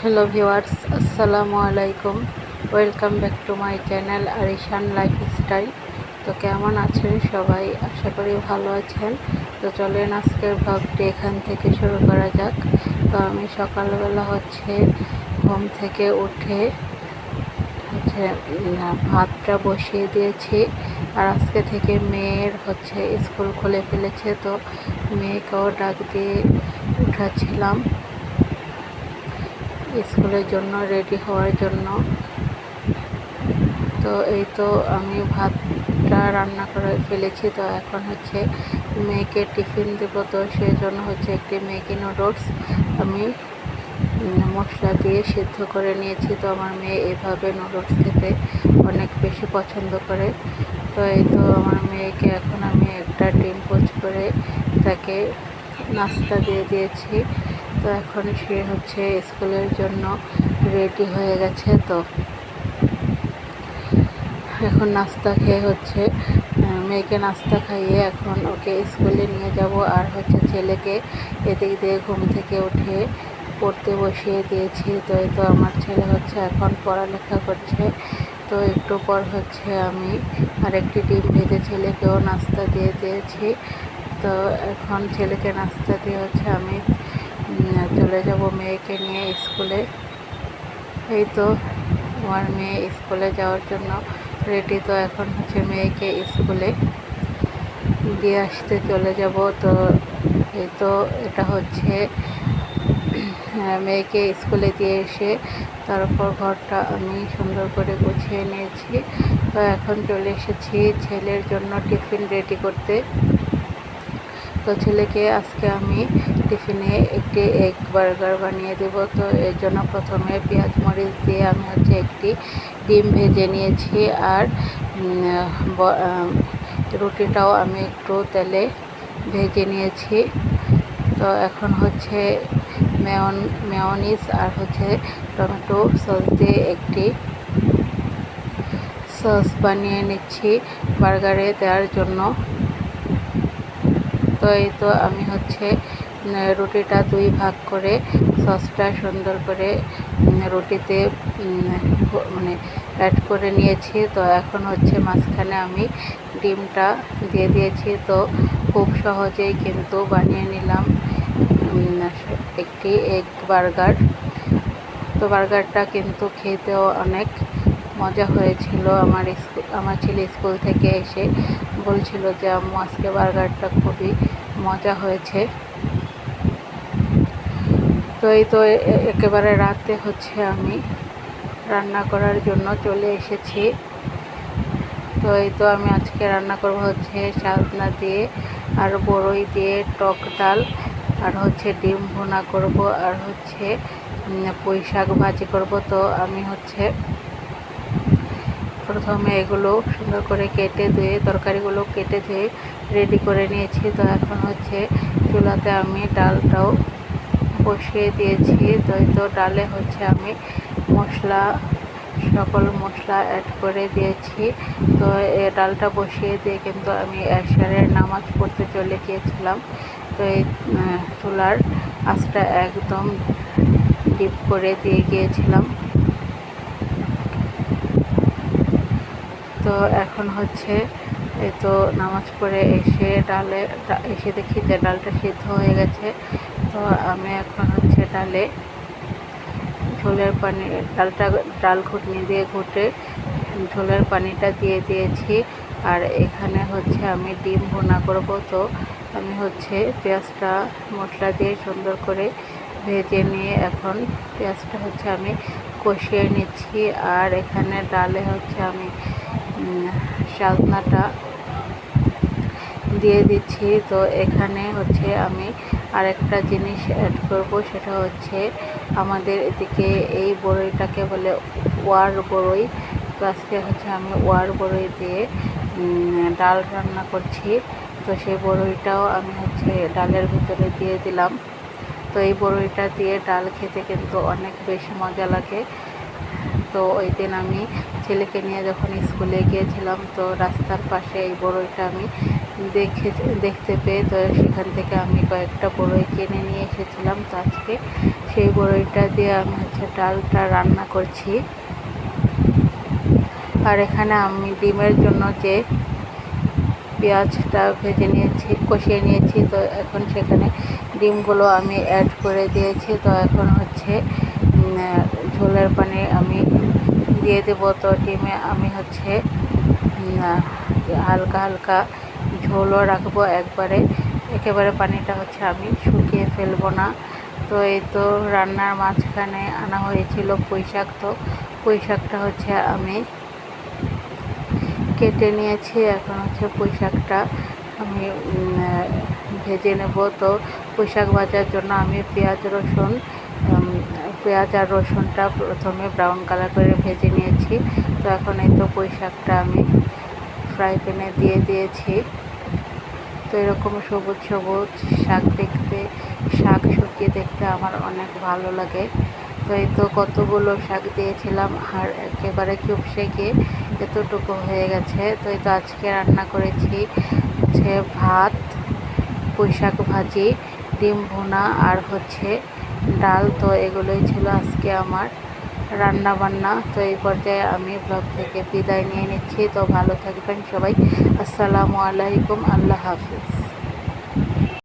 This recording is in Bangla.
হ্যালো ভিওয়ার্স আসসালামু আলাইকুম welcome back to my channel Arishan lifestyle তো কেমন আছেন সবাই? আশা করি ভালো আছেন। তো চলেন আজকের ভাবটি এখান থেকে শুরু করা যাক। তো আমি সকালবেলা হচ্ছে ঘুম থেকে উঠে হচ্ছে ভাতটা বসিয়ে দিয়েছি। আর আজকে থেকে মেয়ের হচ্ছে স্কুল খুলে ফেলেছে, তো মেয়েকেও ডাক দিয়ে উঠাচ্ছিলাম। স্কুলের জন্য রেডি হওয়ার জন্য। তো এই তো আমি ভাতটা রান্না করে ফেলেছি। তো এখন হচ্ছে মেয়েকে টিফিন দেবো। তো সেই জন্য হচ্ছে একটি ম্যাগি নুডলস আমি মশলা দিয়ে সিদ্ধ করে নিয়েছি। তো আমার মেয়ে এভাবে নুডলস খেতে অনেক বেশি পছন্দ করে। তো এই তো আমার মেয়েকে এখন আমি একটা ডিম পোচ করে তাকে নাস্তা দিয়ে দিয়েছি। তো এখন সে হচ্ছে স্কুলের জন্য রেডি হয়ে গেছে তো। এখন নাস্তা খেয়ে হচ্ছে মেয়েকে নাস্তা খাইয়ে এখন ওকে স্কুলে নিয়ে যাব আর হচ্ছে ছেলেকে এদিক দিয়ে ঘুম থেকে উঠে পড়তে বসিয়ে দিয়েছি। তো এই তো আমার ছেলে হচ্ছে এখন পড়ালেখা করছে। তো একটু পর হচ্ছে আমি আরেকটি ডিম ভেজে ছেলেকেও নাস্তা দিয়ে দিয়েছি। তো এখন ছেলেকে নাস্তা দিয়ে হচ্ছে আমি চলে যাব মেয়েকে নিয়ে স্কুলে। এই তো আমার মেয়ে স্কুলে যাওয়ার জন্য রেডি তো এখন হচ্ছে মেয়েকে স্কুলে দিয়ে আসতে চলে যাব। তো এই তো এটা হচ্ছে মেয়েকে স্কুলে দিয়ে এসে তারপর ঘরটা আমি সুন্দর করে গুছিয়ে নিয়েছি। তো এখন চলে এসেছি ছেলের জন্য টিফিন রেডি করতে। তো ছেলেকে আজকে আমি টিফিনে একটি এগ বার্গার বানিয়ে দেব। তো এর জন্য প্রথমে পেঁয়াজ মরিচ দিয়ে আমি হচ্ছে একটি ডিম ভেজে নিয়েছি আর রুটিটাও আমি একটু তেলে ভেজে নিয়েছি। তো এখন হচ্ছে মেয়ন মেয়নিস আর হচ্ছে টমেটো সস দিয়ে একটি সস বানিয়ে নিচ্ছি বার্গারে দেওয়ার জন্য। এই তো আমি হচ্ছে রুটিটা দুই ভাগ করে সসটা সুন্দর করে রুটিতে মানে অ্যাড করে নিয়েছি। তো এখন হচ্ছে মাঝখানে আমি ডিমটা দিয়ে দিয়েছি। তো খুব সহজেই কিন্তু বানিয়ে নিলাম একটি এগ বার্গার তো বার্গারটা কিন্তু খেতেও অনেক মজা হয়েছিল। আমার আমার ছেলে স্কুল থেকে এসে বলছিল যে, আম্মু, আজকে বার্গারটা খুবই মজা হয়েছে। তো এই তো একেবারে রাতে হচ্ছে আমি রান্না করার জন্য চলে এসেছি। তো এই তো আমি আজকে রান্না করব হচ্ছে সাজনা দিয়ে আর বড়ই দিয়ে টক ডাল আর হচ্ছে ডিম ভুনা করব আর হচ্ছে পুঁই শাক ভাজি করব। তো আমি হচ্ছে প্রথমে এগুলো সুন্দর করে কেটে ধুয়ে, তরকারিগুলো কেটে ধুয়ে রেডি করে নিয়েছি। তো এখন হচ্ছে চুলাতে আমি ডালটাও বসিয়ে দিয়েছি। তো তো ডালে হচ্ছে আমি মশলা, সকল মশলা অ্যাড করে দিয়েছি। তো এ ডালটা বসিয়ে দিয়ে কিন্তু আমি এশারের নামাজ পড়তে চলে গিয়েছিলাম। তো এই চুলার আঁচটা একদম ডিপ করে দিয়ে গিয়েছিলাম। তো এখন হচ্ছে এই তো নামাজ পড়ে এসে ডালে এসে দেখি যে ডালটা সিদ্ধ হয়ে গেছে। তো আমি এখন হচ্ছে ডালে ঝোলের পানি, ডালটা ডাল ঘুটনি দিয়ে ঘুটে ঝোলের পানিটা দিয়ে দিয়েছি। আর এখানে হচ্ছে আমি ডিম ভুনা করব। তো আমি হচ্ছে পেঁয়াজটা মশলা দিয়ে সুন্দর করে ভেজে নিয়ে এখন পেঁয়াজটা হচ্ছে আমি কষিয়ে নিচ্ছি। আর এখানে ডালে হচ্ছে আমি সাজনাটা দিয়ে দিচ্ছি। তো এখানে হচ্ছে আমি আরেকটা জিনিস অ্যাড করব, সেটা হচ্ছে আমাদের এদিকে এই বড়ইটাকে বলে ওয়ার বড়ই। তো আজকে হচ্ছে আমি ওয়ার বড়ই দিয়ে ডাল রান্না করছি। তো সেই বড়ইটাও আমি হচ্ছে ডালের ভিতরে দিয়ে দিলাম। তো এই বড়ইটা দিয়ে ডাল খেতে কিন্তু অনেক বেশি মজা লাগে। তো ওই দিন আমি ছেলেকে নিয়ে যখন স্কুলে গিয়েছিলাম, তো রাস্তার পাশে এই বড়ইটা আমি দেখে, দেখতে পেয়ে তো সেখান থেকে আমি কয়েকটা বড়ই কিনে নিয়ে এসেছিলাম। তো আজকে সেই বড়ইটা দিয়ে আমি হচ্ছে ডালটা রান্না করছি। আর এখানে আমি ডিমের জন্য যে পেঁয়াজটা ভেজে নিয়েছি, কষিয়ে নিয়েছি, তো এখন সেখানে ডিমগুলো আমি অ্যাড করে দিয়েছি। তো এখন হচ্ছে ঝোলের পানি আমি দিয়ে দেবো। তো ডিমে আমি হচ্ছে হালকা হালকা ঝোলও রাখব একবারে। একেবারে পানিটা হচ্ছে আমি শুকিয়ে ফেলব না। তো এই তো রান্নার মাঝখানে আনা হয়েছিল পুঁই শাক তো পুঁই শাকটা হচ্ছে আমি কেটে নিয়েছি। এখন হচ্ছে পুঁই শাকটা আমি ভেজে নেব। তো পুঁই ভাজার জন্য আমি পেঁয়াজ, রসুন পেঁয়াজ আর রসুনটা প্রথমে ব্রাউন কালার করে ভেজে নিয়েছি। তো এখন এই তো পুঁই শাকটা আমি ফ্রাই প্যানে দিয়ে দিয়েছি। তো এরকম সবুজ সবুজ শাক দেখতে, শাক শুকিয়ে দেখতে আমার অনেক ভালো লাগে। তো এই তো কতগুলো শাক দিয়েছিলাম আর একেবারে চুপসে গিয়ে এতটুকু হয়ে গেছে। তো এই তো আজকে রান্না করেছি হচ্ছে ভাত, পুঁই শাক ভাজি, ডিম ভুনা আর হচ্ছে ডাল, তো এগুলোই ছিল আজকে আমার রান্না বান্না তো এই পর্যায়ে আমি ব্লগ থেকে বিদায় নিয়ে নিচ্ছি। তো ভালো থাকবেন সবাই। আসসালামু আলাইকুম। আল্লাহ হাফিজ।